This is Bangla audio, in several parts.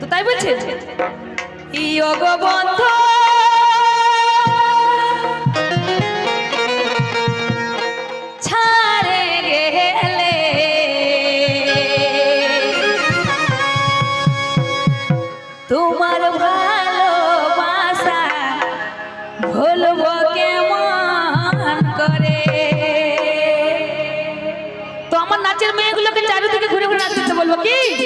তো তাই বলছে? ইয়োগ ভুলব কেমন করে? তো আমার নাচের মেয়েগুলোকে চারিদিকে ঘুরে ঘুরে নাচ করতে বলব কি?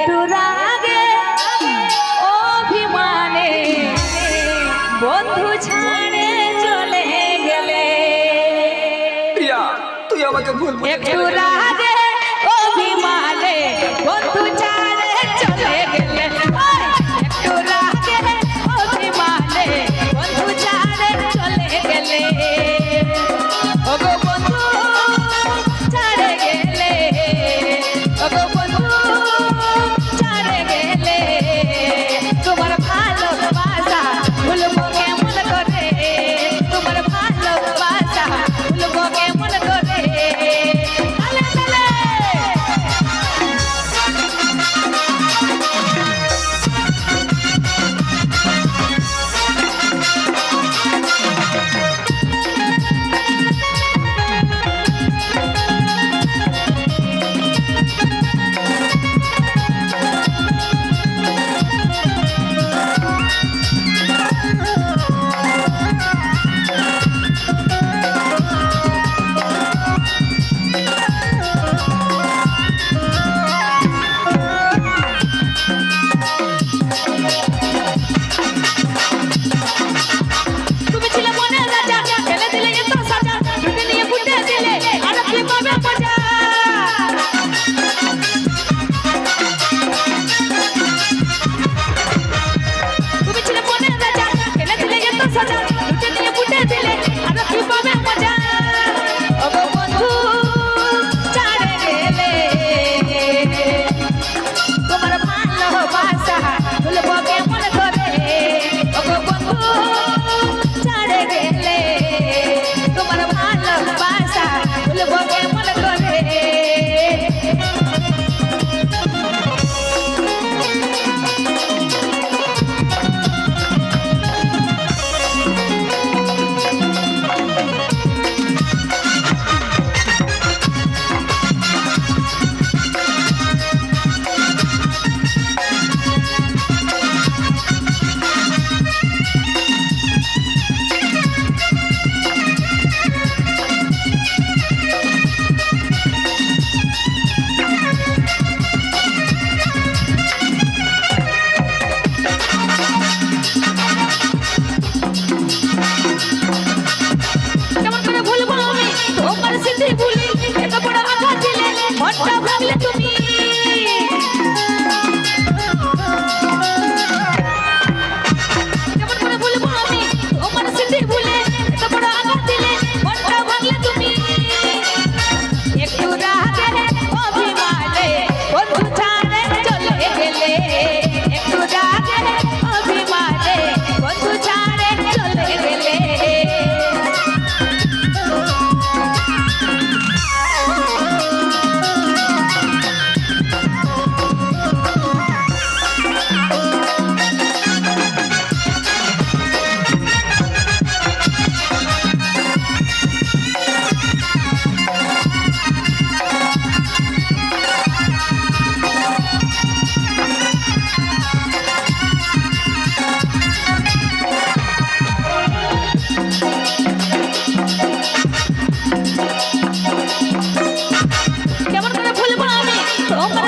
একটু রাগে অভিমানে বন্ধু ছাড়ে চলে গেলে। প্রিয়া তুই আমাকে ভুল একটু রাগে Let's go.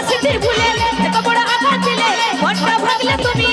স্মৃতির ভুলে এত বড় আঘাত দিলে মনটা ভাঙলে তুমি।